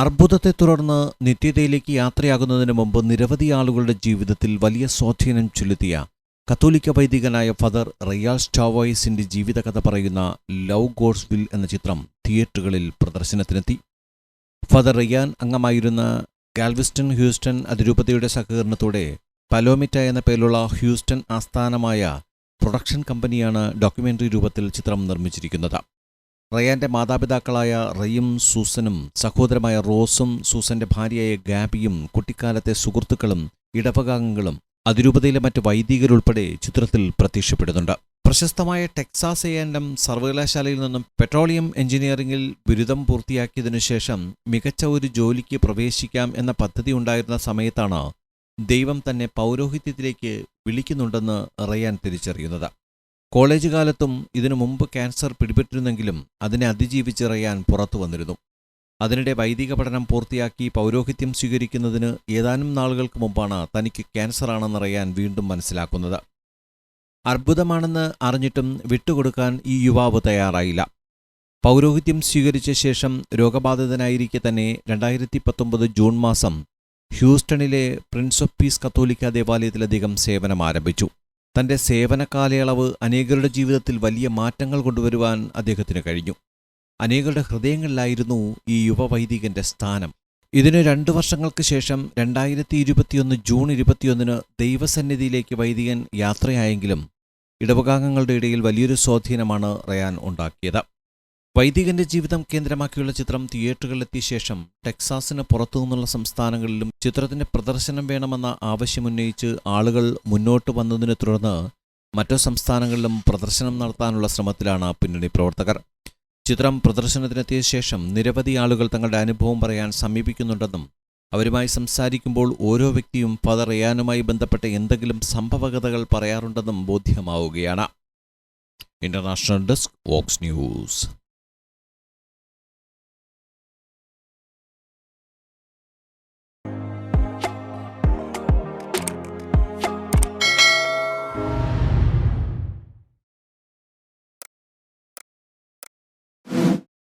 അർബുദത്തെ തുടർന്ന് നിത്യതയിലേക്ക് യാത്രയാകുന്നതിന് മുമ്പ് നിരവധി ആളുകളുടെ ജീവിതത്തിൽ വലിയ സ്വാധീനം ചെലുത്തിയ കത്തോലിക്ക വൈദികനായ ഫദർ റയാൽ സ്റ്റാവോയിസിന്റെ ജീവിതകഥ പറയുന്ന ലവ് ഗോഡ്സ് വിൽ എന്ന ചിത്രം തിയേറ്ററുകളിൽ പ്രദർശനത്തിനെത്തി. ഫദർ റിയാൻ അംഗമായിരുന്ന ഗാൽവിസ്റ്റൺ ഹ്യൂസ്റ്റൺ അതിരൂപതയുടെ സഹകരണത്തോടെ പലോമിറ്റ എന്ന പേരിലുള്ള ഹ്യൂസ്റ്റൺ ആസ്ഥാനമായ പ്രൊഡക്ഷൻ കമ്പനിയാണ് ഡോക്യുമെന്ററി രൂപത്തിൽ ചിത്രം നിർമ്മിച്ചിരിക്കുന്നത്. റയാന്റെ മാതാപിതാക്കളായ റയും സൂസനും സഹോദരമായ റോസും സൂസന്റെ ഭാര്യയായ ഗാബിയും കുട്ടിക്കാലത്തെ സുഹൃത്തുക്കളും ഇടവകാംഗങ്ങളും അതിരൂപതയിലെ മറ്റ് വൈദികരുൾപ്പെടെ ചിത്രത്തിൽ പ്രത്യക്ഷപ്പെടുന്നുണ്ട്. പ്രശസ്തമായ ടെക്സാസ് എ എൻ എം സർവകലാശാലയിൽ നിന്നും പെട്രോളിയം എഞ്ചിനീയറിംഗിൽ ബിരുദം പൂർത്തിയാക്കിയതിനു ശേഷം മികച്ച ഒരു ജോലിക്ക് പ്രവേശിക്കാം എന്ന പദ്ധതി ഉണ്ടായിരുന്ന സമയത്താണ് ദൈവം തന്നെ പൗരോഹിത്യത്തിലേക്ക് വിളിക്കുന്നുണ്ടെന്ന് റയാൻ തിരിച്ചറിയുന്നത്. കോളേജ് കാലത്തും ഇതിനു മുമ്പ് ക്യാൻസർ പിടിപെട്ടിരുന്നെങ്കിലും അതിനെ അതിജീവിച്ചിറയാൻ പുറത്തു വന്നിരുന്നു. അതിനിടെ വൈദിക പഠനം പൂർത്തിയാക്കി പൗരോഹിത്യം സ്വീകരിക്കുന്നതിന് ഏതാനും നാളുകൾക്ക് മുമ്പാണ് തനിക്ക് ക്യാൻസറാണെന്നറിയാൻ വീണ്ടും മനസ്സിലാക്കുന്നത്. അർബുദമാണെന്ന് അറിഞ്ഞിട്ടും വിട്ടുകൊടുക്കാൻ ഈ യുവാവ് തയ്യാറായില്ല. പൗരോഹിത്യം സ്വീകരിച്ച ശേഷം രോഗബാധിതനായിരിക്കെ തന്നെ രണ്ടായിരത്തി പത്തൊമ്പത് ജൂൺ മാസം ഹ്യൂസ്റ്റണിലെ പ്രിൻസ് ഓഫ് പീസ് കത്തോലിക്ക ദേവാലയത്തിലധികം സേവനം ആരംഭിച്ചു തന്റെ സേവന കാലയളവ് അനേകരുടെ ജീവിതത്തിൽ വലിയ മാറ്റങ്ങൾ കൊണ്ടുവരുവാൻ അദ്ദേഹത്തിന് കഴിഞ്ഞു. അനേകരുടെ ഹൃദയങ്ങളിലായിരുന്നു ഈ യുവവൈദികന്റെ സ്ഥാനം. ഇതിന് രണ്ടു വർഷങ്ങൾക്ക് ശേഷം രണ്ടായിരത്തി ഇരുപത്തിയൊന്ന് ജൂൺ ഇരുപത്തിയൊന്നിന് ദൈവസന്നിധിയിലേക്ക് വൈദികൻ യാത്രയായെങ്കിലും ഇടവകാംഗങ്ങളുടെ ഇടയിൽ വലിയൊരു സ്വാധീനമാണ് റയാൻ ഉണ്ടാക്കിയത്. വൈദികന്റെ ജീവിതം കേന്ദ്രമാക്കിയുള്ള ചിത്രം തിയേറ്ററുകളിലെത്തിയ ശേഷം ടെക്സാസിന് പുറത്തുനിന്നുള്ള സംസ്ഥാനങ്ങളിലും ചിത്രത്തിന്റെ പ്രദർശനം വേണമെന്ന ആവശ്യമുന്നയിച്ച് ആളുകൾ മുന്നോട്ട് വന്നതിനെ തുടർന്ന് മറ്റു സംസ്ഥാനങ്ങളിലും പ്രദർശനം നടത്താനുള്ള ശ്രമത്തിലാണ് പിന്നണി പ്രവർത്തകർ. ചിത്രം പ്രദർശനത്തിനെത്തിയ ശേഷം നിരവധി ആളുകൾ തങ്ങളുടെ അനുഭവം പറയാൻ സമീപിക്കുന്നുണ്ടെന്നും അവരുമായി സംസാരിക്കുമ്പോൾ ഓരോ വ്യക്തിയും ഫദർ റയാനുമായി ബന്ധപ്പെട്ട എന്തെങ്കിലും സംഭവകഥകൾ പറയാറുണ്ടെന്നും ബോധ്യമാവുകയാണ്. International desk Vox news.